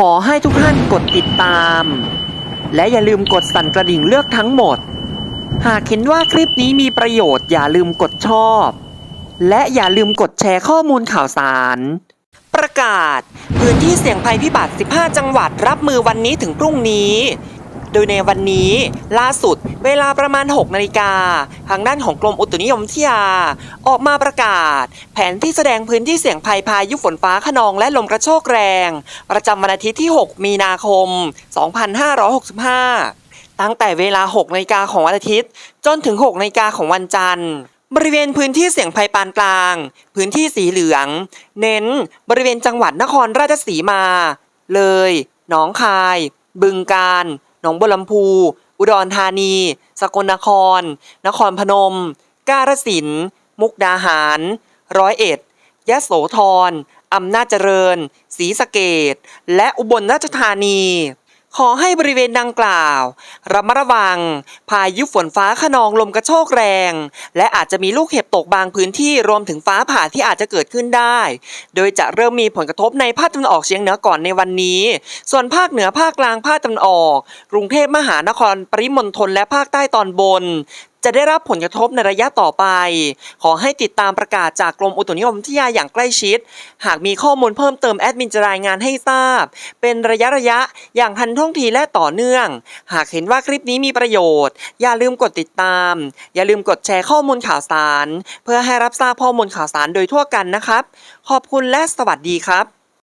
ขอให้ทุกท่านกดติดตาม และอย่าลืมกดสั่นกระดิ่งเลือกทั้งหมด หากเห็นว่าคลิปนี้มีประโยชน์อย่าลืมกดชอบ และอย่าลืมกดแชร์ข้อมูลข่าวสาร ประกาศ พื้นที่เสี่ยงภัยพิบัติ 15 จังหวัดรับมือวันนี้ถึงพรุ่งนี้ โดยในวันนี้ล่าสุดเวลาประมาณ 6 นาฬิกา ทางด้านของกรมอุตุนิยมวิทยา ออกมาประกาศ แผนที่แสดงพื้นที่เสี่ยงภัยพายุฝนฟ้าขนองและลมกระโชกแรง ประจำวันอาทิตย์ที่ 6 มีนาคม 2565 ตั้งแต่เวลา 6 นาฬิกาของวันอาทิตย์ จนถึง 6 นาฬิกาของวันจันทร์บริเวณพื้นที่เสี่ยงภัยปานกลาง พื้นที่สีเหลือง เน้น บริเวณจังหวัดนครราชสีมา เลย หนองคาย บึงกาฬ หนองบัวลำพู อุดรธานี สกลนคร นครพนม กาฬสินธุ์มุกดาหาร ร้อยเอ็ดยะโสธรอำนาจเจริญศรีสะเกดและอุบลราชธานี ขอให้บริเวณดังกล่าว ระมัดระวัง พายุฝนฟ้าขนองลมกระโชกแรง และอาจจะมีลูกเห็บตกบางพื้นที่รวมถึงฟ้าผ่าที่อาจจะเกิดขึ้นได้ โดยจะเริ่มมีผลกระทบในภาคตะวันออกเฉียงเหนือก่อนในวันนี้ ส่วนภาคเหนือภาคกลางภาคตะวันออก กรุงเทพมหานครปริมณฑลและภาคใต้ตอนบน จะได้รับผลกระทบในระยะต่อไป ขอให้ติดตามประกาศจากกรมอุตุนิยมวิทยาอย่างใกล้ชิด หากมีข้อมูลเพิ่มเติมแอดมินจะรายงานให้ทราบ เป็นระยะระยะอย่างทันท่วงทีและต่อเนื่อง หากเห็นว่าคลิปนี้มีประโยชน์ อย่าลืมกดติดตาม อย่าลืมกดแชร์ข้อมูลข่าวสาร เพื่อให้รับทราบข้อมูลข่าวสารโดยทั่วกันนะครับ ขอบคุณและสวัสดีครับ